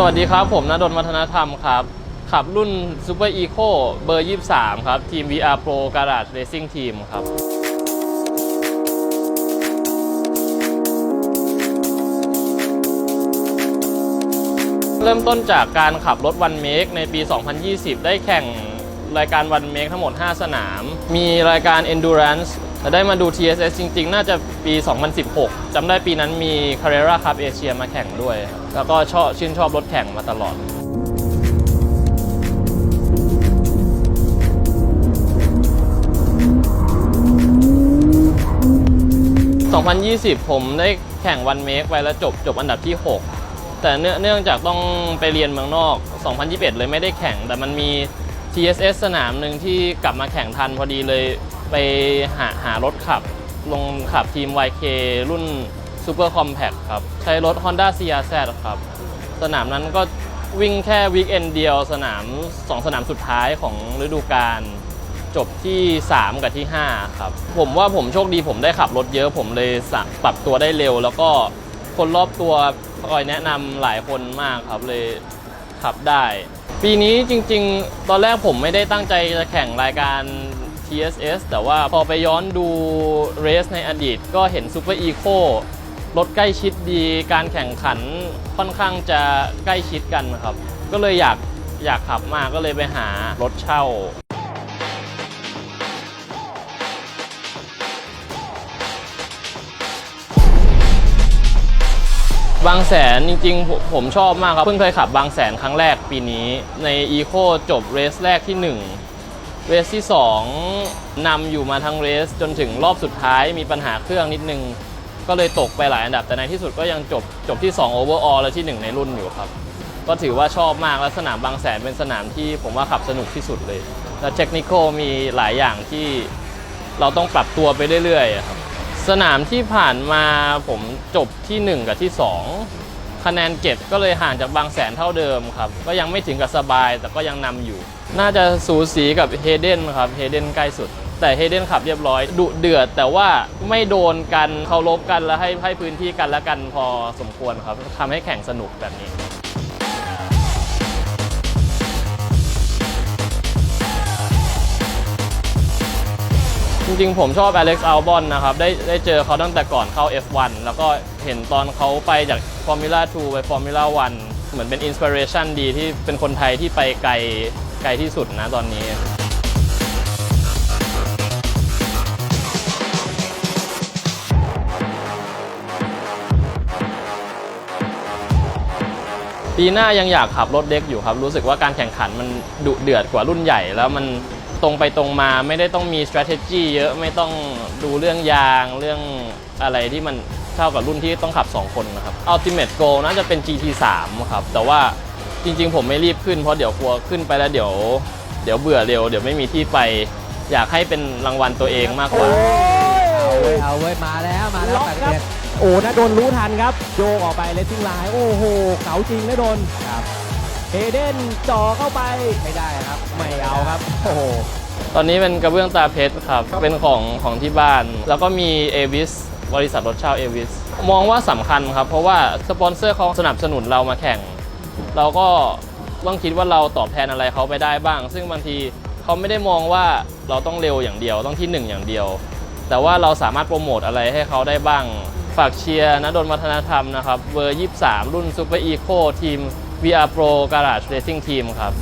สวัสดีครับ ผมนดลวัฒนธรรมครับ ขับรุ่น Super Eco เบอร์ 23 ครับ ทีม VR Pro Garage Racing Team ครับ เริ่มต้นจากการขับรถวันเมกในปี 2020 ได้แข่งรายการวันเมกทั้งหมด 5 สนาม มีรายการ Endurance แต่ได้มาดู TSS จริง ๆ น่าจะปี 2016 จำได้ปีนั้นมี Carrera Cup Asia มาแข่งด้วย แล้วก็ชอบชื่นชอบรถแข่งมาตลอด 2020 ผมได้แข่งวันเมกไปแล้วจบจบอันดับที่ 6 แต่เนื่องจากต้องไปเรียนเมืองนอก 2021 เลยไม่ได้แข่ง แต่มันมี TSS สนามหนึ่งที่กลับมาแข่งทันพอดีเลย ไปหาหารถขับ ลงขับทีม YK รุ่น Super Compact ครับ ใช้รถ Honda CRZ ครับ สนามนั้นก็วิ่งแค่วีคเอนเดียวสนาม 2 สนามสุดท้ายของฤดูกาลจบที่ 3 กับที่ 5 ครับ ผมว่าผมโชคดีผมได้ขับรถเยอะผมเลยปรับตัวได้เร็ว แล้วก็คนรอบตัวคอยแนะนำหลายคนมากครับเลยขับได้ ปีนี้จริง ๆ ตอนแรกผมไม่ได้ตั้งใจจะแข่งรายการ TSS แต่ว่าพอไปย้อนดูเรสในอดีต ก็เห็น Super Eco รถใกล้ชิดดีการแข่งขันค่อนข้างจะใกล้ชิดกันครับ ก็เลยอยากอยากขับมากก็เลยไปหารถเช่า บางแสนจริงๆ ผมชอบมากครับ เพิ่งเคยขับบางแสนครั้งแรกปีนี้ ในอีโคจบเรสแรกที่ 1 เรสที่ 2นำอยู่มาทั้งเรสจนถึงรอบสุดท้ายมีปัญหาเครื่องนิดนึง ก็เลยตกไปหลายอันดับแต่ในที่สุดก็ยังจบจบที่2 overall และที่ 1 ในรุ่นอยู่ครับ ก็ถือว่าชอบมากและสนามบางแสนเป็นสนามที่ผมว่าขับสนุกที่สุดเลย และเทคนิคมีหลายอย่างที่เราต้องปรับตัวไปเรื่อยๆครับสนามที่ผ่านมาผมจบที่ 1 กับที่ 2 คะแนนเก็บก็เลยห่างจากบางแสนเท่าเดิมครับ ก็ยังไม่ถึงกับสบายแต่ก็ยังนำอยู่ น่าจะสูสีกับเฮเดนครับเฮเดนใกล้สุด แต่เฮเดนขับเรียบร้อยดุเดือด แต่ว่าไม่โดนกันเคารพกันแล้วให้ให้พื้นที่กันและกันพอสมควรครับทำให้แข่งสนุกแบบนี้จริงๆ ผมชอบ Alex Albon นะครับ ได้ได้เจอเขาตั้งแต่ก่อนเข้า F1 แล้วก็เห็นตอนเขาไปจาก Formula 2 ไป Formula 1 เหมือนเป็นอินสปิเรชันดีที่เป็นคนไทยที่ไปไกล ไกลที่สุดนะตอนนี้ ปีหน้ายังอยากขับรถเด็กอยู่ครับ รู้สึกว่าการแข่งขันมันดุเดือดกว่ารุ่นใหญ่ แล้วมันตรงไปตรงมาไม่ได้ต้องมี strategy เยอะไม่ต้องดูเรื่องยางเรื่องอะไรที่มันเท่ากับรุ่นที่ต้องขับ 2 คนนะครับ Ultimate Goal น่าจะเป็น GT3 ครับ แต่ว่า จริง ๆ ผมไม่รีบขึ้นเพราะเดี๋ยวกลัวขึ้นไปแล้วเดี๋ยว เดี๋ยวเบื่อเร็วเดี๋ยวไม่มีที่ไป อยากให้เป็นรางวัลตัวเองมากกว่า เอาเว้ยเอาเว้ยมาแล้วมาแล้วล็อกแปดครับเจ็ดโอ้นะโดนรู้ทันครับโยกออกไปเลสซิ่งไลน์โอ้โหเก๋าจริงนะโดนครับเฮเดนจ่อเข้าไปไม่ได้ครับไม่เอาครับโอ้โหตอนนี้เป็นกระเบื้องตาเพชรครับ เป็นของของที่บ้าน แล้วก็มีเอวิสบริษัทรถเช่าเอวิสมองว่าสำคัญครับ เพราะว่าสปอนเซอร์เขาสนับสนุนเรามาแข่ง เราก็ต้องคิดว่าเราตอบแทนอะไรเขาไปได้บ้าง ซึ่งบางทีเขาไม่ได้มองว่าเราต้องเร็วอย่างเดียวต้องที่หนึ่งอย่างเดียว แต่ว่าเราสามารถโปรโมทอะไรให้เขาได้บ้าง ฝากเชียร์นะดนวัฒนธรรมนะครับเบอร์ 23 รุ่น Super Eco ทีม VR Pro Garage Racing Team ครับ